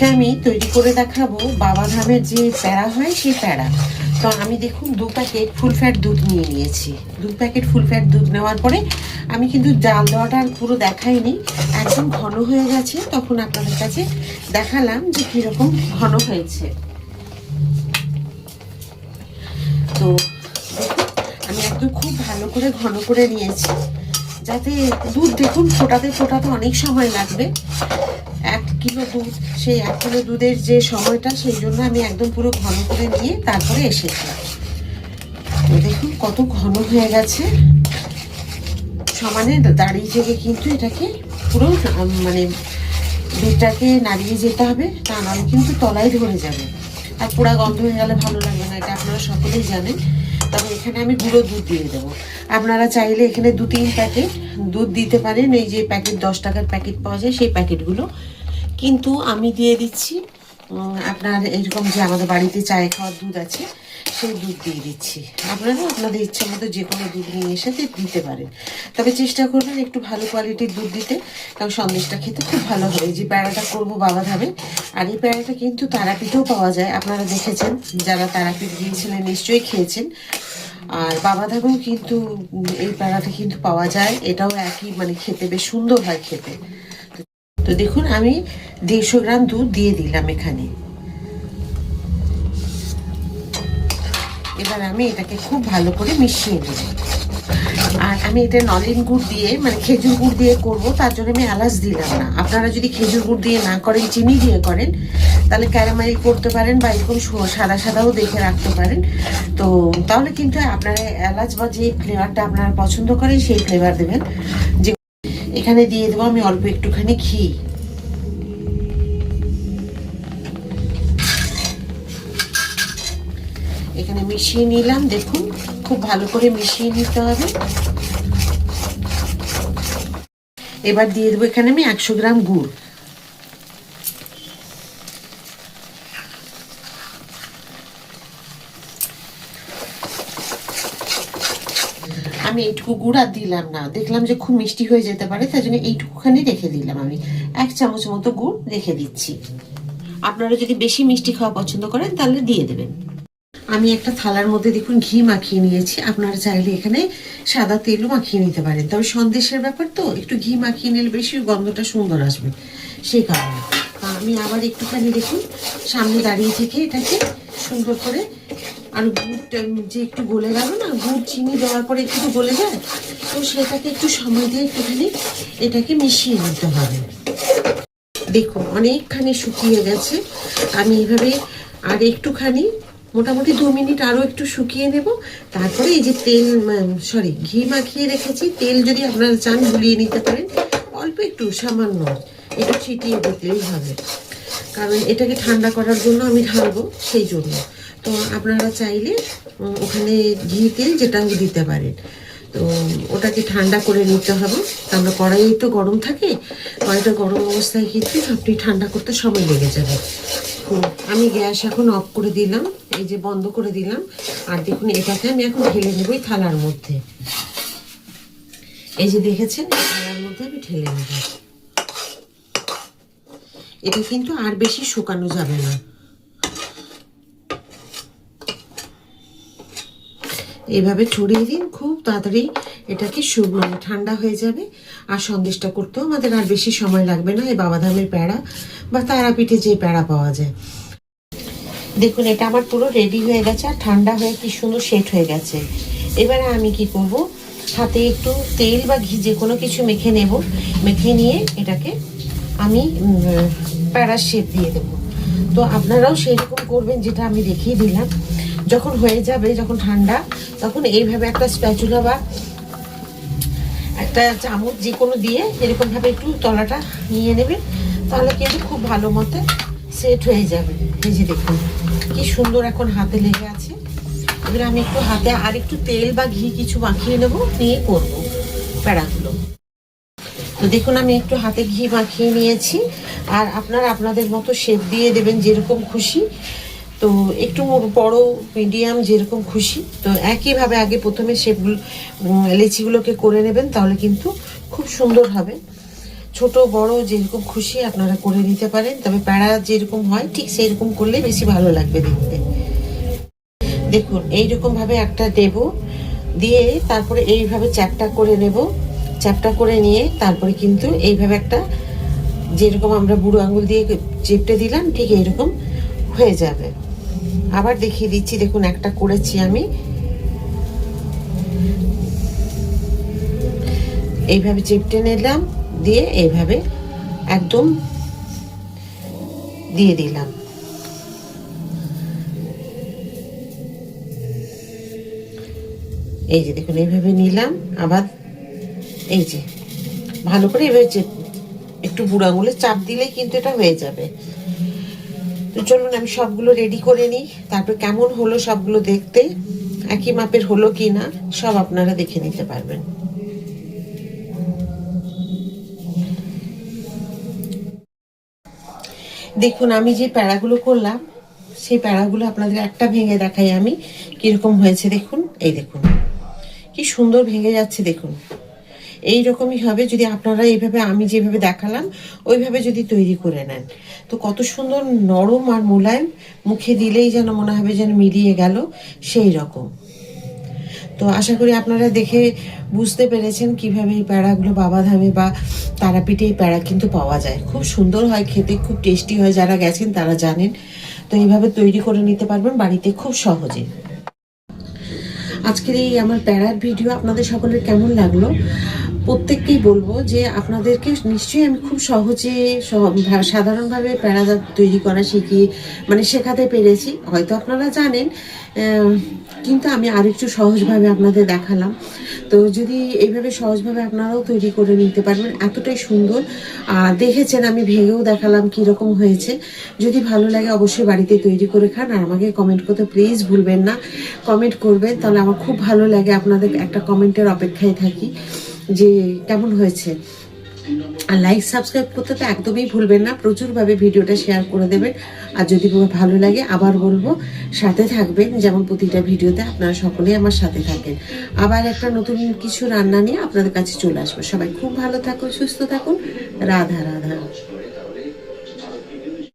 আজকে আমি তৈরি করে দেখাবো বাবা ধামের যে প্যাড়া হয় সেই প্যাড়া তো আমি দেখুন দু প্যাকেট ফুল ফ্যাট দুধ নিয়ে নিয়েছি। দু প্যাকেট ফুল ফ্যাট দুধ নেওয়ার পরে আমি কিন্তু জাল দেওয়াটা আর পুরো দেখাইনি। একদম ঘন হয়ে গেছে, তখন আপনাদের কাছে দেখালাম যে কীরকম ঘন হয়েছে। তো আমি একদম খুব ভালো করে ঘন করে নিয়েছি। যাতে দুধ দেখুন ফোটাতে ফোটাতে অনেক সময় লাগবে। এক কিলো দুধ সেই এক কিলো দুধের যে সময়টা, সেই জন্য আমি একদম পুরো ঘন করে নিয়ে তারপরে এসেছিলাম তো দেখুন কত ঘন হয়ে গেছে। সমানে দাঁড়িয়ে থেকে কিন্তু এটাকে পুরো মানে দুধটাকে নাড়িয়ে যেতে হবে, তা নাহলে কিন্তু তলায় ধরে যাবে। আর পোড়া গন্ধ হয়ে গেলে ভালো লাগবে না, এটা আপনারা সকলেই জানেন। তবে এখানে আমি গুঁড়ো দুধ দিয়ে দেবো। আপনারা চাইলে এখানে দু তিন প্যাকেট দুধ দিতে পারেন। এই যে প্যাকেট, দশ টাকার প্যাকেট পাওয়া যায়, সেই প্যাকেটগুলো কিন্তু আমি দিয়ে দিচ্ছি আপনার এরকম যে আমাদের বাড়িতে চায়ে খাওয়ার দুধ আছে, সেই দুধ দিয়ে দিচ্ছি। আপনারা আপনাদের ইচ্ছা মতো যে কোনো দুধ নিয়ে এসে দিতে পারেন। তবে চেষ্টা করবেন একটু ভালো কোয়ালিটির দুধ দিতে, কারণ সন্দেশটা খেতে খুব ভালো হবে যে প্যাড়াটা করব বাবা ধাবে আর এই প্যাড়াটা কিন্তু তারাপীঠেও পাওয়া যায়। আপনারা দেখেছেন, যারা তারাপীঠ গিয়েছিলেন, নিশ্চয়ই খেয়েছেন। আর বাবা ধাবেও কিন্তু এই প্যাড়াটা কিন্তু পাওয়া যায়। এটাও একই মানে খেতে বেশ সুন্দর হয় খেতে। তো- দেখুন, আমি দেড়শো গ্রাম দুধ দিয়ে দিলাম এখানে। এবার আমি এটাকে খুব ভালো করে মিশিয়ে নেব। আর আমি এটা নলেন গুড় দিয়ে মানে খেজুর গুড় দিয়ে করব, তার জন্য আমি এলাচ দিলাম না। আপনারা যদি খেজুর গুড় দিয়ে না করেন, চিনি দিয়ে করেন, তাহলে ক্যারামেল করতে পারেন বা এরকম সাদা সাদাও দেখে রাখতে পারেন। তো তাহলে কিন্তু আপনারা এলাচ বা যে ফ্লেভারটা আপনারা পছন্দ করেন, সেই ফ্লেভার দেবেন। যে এখানে দিয়ে দেবো, আমি অল্প একটুখানি ঘি। এখানে মিশিয়ে নিলাম, দেখুন, খুব ভালো করে মিশিয়ে নিতে হবে। এবার দিয়ে দেবো, এখানে আমি একশো গ্রাম গুড়। আমি এইটুকু গুড় দিলাম না। দেখলাম যে খুব মিষ্টি হয়ে যেতে পারে, তাই জন্য এইটুকুখানি রেখে দিলাম আমি। এক চামচ মতো গুড় রেখে দিচ্ছি। আপনারা যদি বেশি মিষ্টি খাওয়া পছন্দ করেন, তাহলে দিয়ে দেবেন। আমি একটা থালার মধ্যে দেখুন ঘি মাখিয়ে নিয়েছি। আপনারা চাইলে এখানে সাদা তেলও মাখিয়ে নিতে পারেন। তবে সন্দেশের ব্যাপার তো, একটু ঘি মাখিয়ে নিলে বেশি গন্ধটা সুন্দর আসবে। সেই কারণে। আমি আবার একটুখানি দেখুন, সামনে দাঁড়িয়ে থেকে এটাকে সুন্দর করে আর গুড়টা যে একটু গলে গেল না, গুড় চিনি দেওয়ার পরে একটু গলে যায়, তো সেটাকে একটু সময় দিয়ে একটুখানি এটাকে মিশিয়ে নিতে হবে। দেখুন, অনেকখানি শুকিয়ে গেছে। আমি এভাবে আর একটুখানি, মোটামুটি দু মিনিট আরও একটু শুকিয়ে নেব। তারপরে এই যে তেল সরি ঘি মাখিয়ে রেখেছি। তেল যদি আপনারা চান গুলিয়ে নিতে পারেন, অল্প একটু, সামান্য, একটু ছিটিয়ে দিতেই হবে। কারণ এটাকে ঠান্ডা করার জন্য আমি ঢালবো সেই জন্য। তো আপনারা চাইলে ওখানে ঘি তেল যেটাও দিতে পারেন। তো ওটাকে ঠান্ডা করে নিতে হবে। কারণ কড়াই তো গরম থাকে, কড়াইটা গরম অবস্থায় কিন্তু আপনি ঠান্ডা করতে সময় লেগে যাবে। আমি গ্যাস এখন অফ করে দিলাম, এই যে বন্ধ করে দিলাম। আর দেখুন, এটাকে আমি এখন ঢেলে নেব এই থালার মধ্যে। এই যে দেখেছেন থালার মধ্যে আমি ঢেলে নেব। এটা কিন্তু আর বেশি শুকানো যাবে না। এভাবে ছড়িয়ে দিন খুব তাড়াতাড়ি এটাকে মানে ঠান্ডা হয়ে যাবে। আর সন্দেশটা করতেও আমাদের আর বেশি সময় লাগবে না এই বাবাধামের প্যাড়া বা তারাপীঠে যে প্যাড়া পাওয়া যায়। দেখুন এটা আমার পুরো রেডি হয়ে গেছে আর ঠান্ডা হয়ে কি সুন্দর সেট হয়ে গেছে। এবারে আমি কি করব? হাতে একটু তেল বা ঘি যে কোনো কিছু মেখে নেব। মেখে নিয়ে এটাকে আমি উম, প্যাড়ার শেপ দিয়ে দেবো। তো আপনারাও সেরকম করবেন যেটা আমি দেখিয়ে দিলাম। যখন হয়ে যাবে যখন ঠান্ডা তখন এইভাবে একটা স্প্যাচুলা বা একটা চামচ যে কোনো দিয়ে এরকমভাবে একটু তলাটা নিয়ে নেবেন তাহলে কিন্তু খুব ভালো মতো সেট হয়ে যাবে। এই যে দেখুন, কি সুন্দর এখন হাতে লেগে আছে। এবার আমি একটু হাতে আর একটু তেল বা ঘি কিছু মাখিয়ে নেব, নিয়ে করব প্যাড়াগুলো তো দেখুন, আমি একটু হাতে ঘি মাখিয়ে নিয়েছি, আর আপনারা আপনাদের মতো শেপ দিয়ে দেবেন যেরকম খুশি। তো একটু বড় মিডিয়াম যেরকম খুশি। তো একইভাবে আগে প্রথমে শেপগুলো লেচিগুলোকে করে নেবেন, তাহলে কিন্তু খুব সুন্দর হবে। ছোট, বড়, যেরকম খুশি আপনারা করে নিতে পারেন, তবে প্যাড়া যেরকম হয়, ঠিক সেই রকম করলে বেশি ভালো লাগবে দেখতে। দেখুন, এইরকম ভাবে একটা দেব দিয়ে তারপরে এইভাবে চ্যাপটা করে নেব। চ্যাপটা করে নিয়ে তারপরে কিন্তু এইভাবে একটা, যেরকম আমরা বুড়ো আঙুল দিয়ে চেপটে দিলাম, ঠিক এইরকম হয়ে যাবে। আবার দেখিয়ে দিচ্ছি, দেখুন, একটা করেছি আমি। এইভাবে চেপটে নিলাম, দিয়ে এইভাবে একদম দিয়ে দিলাম। এই যে, দেখুন, এইভাবে নিলাম, আবার এই যে, ভালো করে এভাবে একটু বুড়ো আঙুলে চাপ দিলেই কিন্তু এটা হয়ে যাবে। চলুন আমি সবগুলো রেডি করে নিই। তারপর কেমন হলো সবগুলো দেখতে, একই মাপের হলো কি না সব আপনারা দেখে নিতে পারবেন। দেখুন, আমি যে প্যাড়াগুলো করলাম, সেই প্যাড়াগুলো আপনাদের একটা ভেঙে দেখাই আমি কীরকম হয়েছে। দেখুন, এই দেখুন, কি সুন্দর ভেঙে যাচ্ছে, দেখুন। এই রকমই হবে যদি আপনারা এইভাবে আমি যেভাবে দেখালাম, ওইভাবে যদি তৈরি করে নেন। তো কত সুন্দর নরম আর মোলায়েম, মুখে দিলেই যেন মনে হবে যেন মিলিয়ে গেল সেই রকম। তো আশা করি আপনারা দেখে বুঝতে পেরেছেন কীভাবে এই প্যাড়াগুলো বাবাধামে বা তারাপীঠে এই প্যাড়া কিন্তু পাওয়া যায়। খুব সুন্দর হয়, খেতে খুব টেস্টি হয়, যারা গেছেন তারা জানেন। তো এইভাবে তৈরি করে নিতে পারবেন বাড়িতে খুব সহজে। আজকের এই আমার প্যারার ভিডিও আপনাদের সকলের কেমন লাগল? প্রত্যেককেই বলব যে আপনাদেরকে নিশ্চয়ই আমি খুব সহজে সাধারণভাবে প্যারা তৈরি করা শিখিয়ে মানে শেখাতে পেরেছি। হয়তো আপনারা জানেন কিন্তু আমি আরেকটু সহজভাবে আপনাদের দেখালাম। তো যদি এইভাবে সহজভাবে আপনারাও তৈরি করে নিতে পারবেন, এতটাই সুন্দর। আর দেখেছেন, আমি ভেঙেও দেখালাম কীরকম হয়েছে। যদি ভালো লাগে, অবশ্যই বাড়িতে তৈরি করে খান। আর আমাকে কমেন্ট করতে প্লিজ ভুলবেন না। কমেন্ট করবেন, তাহলে আমার খুব ভালো লাগে আপনাদের একটা কমেন্টের অপেক্ষায় থাকি। যে কেমন হয়েছে। আর লাইক সাবস্ক্রাইব করতে তো একদমই ভুলবেন না, প্রচুরভাবে ভিডিওটা শেয়ার করে দেবেন। আর যদি ভালো লাগে, আবার বলব, সাথে থাকবেন যেমন প্রতিটা ভিডিওতে আপনারা সকলেই আমার সাথে থাকেন। আবার একটা নতুন কিছু রান্না নিয়ে আপনাদের কাছে চলে আসব। সবাই খুব ভালো থাকুন, সুস্থ থাকুন। রাধা রাধা।